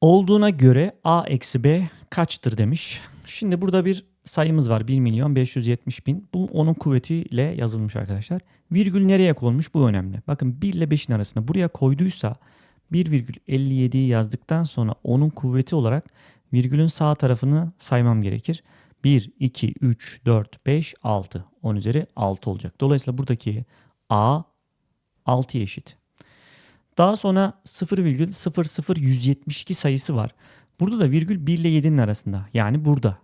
Olduğuna göre a eksi b kaçtır demiş. Şimdi burada bir sayımız var 1 milyon 570 bin. Bu onun kuvvetiyle yazılmış arkadaşlar. Virgül nereye konmuş bu önemli. Bakın 1 ile 5'in arasında buraya koyduysa 1,57'yi yazdıktan sonra onun kuvveti olarak virgülün sağ tarafını saymam gerekir. 1, 2, 3, 4, 5, 6. 10 üzeri 6 olacak. Dolayısıyla buradaki a 6'ya eşit. Daha sonra 0,00172 sayısı var. Burada da virgül 1 ile 7'nin arasında. Yani burada.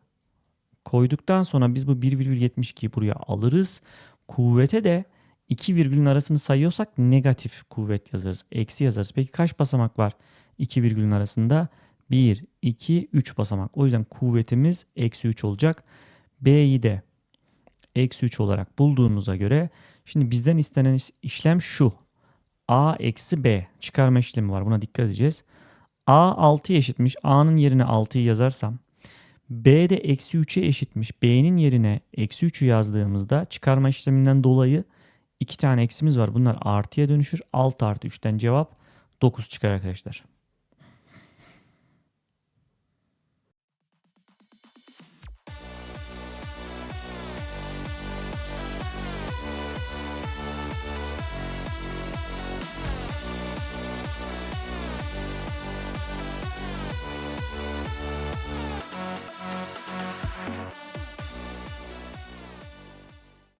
Koyduktan sonra biz bu 1,72'yi buraya alırız. Kuvvete de iki virgülün arasını sayıyorsak negatif kuvvet yazarız. Eksi yazarız. Peki kaç basamak var iki virgülün arasında? 1, 2, 3 basamak. O yüzden kuvvetimiz eksi 3 olacak. B'yi de eksi 3 olarak bulduğumuza göre şimdi bizden istenen işlem şu. A eksi B çıkarma işlemi var. Buna dikkat edeceğiz. A 6 eşitmiş. A'nın yerine 6'yı yazarsam B de eksi 3'e eşitmiş. B'nin yerine eksi 3'ü yazdığımızda çıkarma işleminden dolayı iki tane eksimiz var. Bunlar artıya dönüşür. 6 artı 3'ten cevap 9 çıkar arkadaşlar.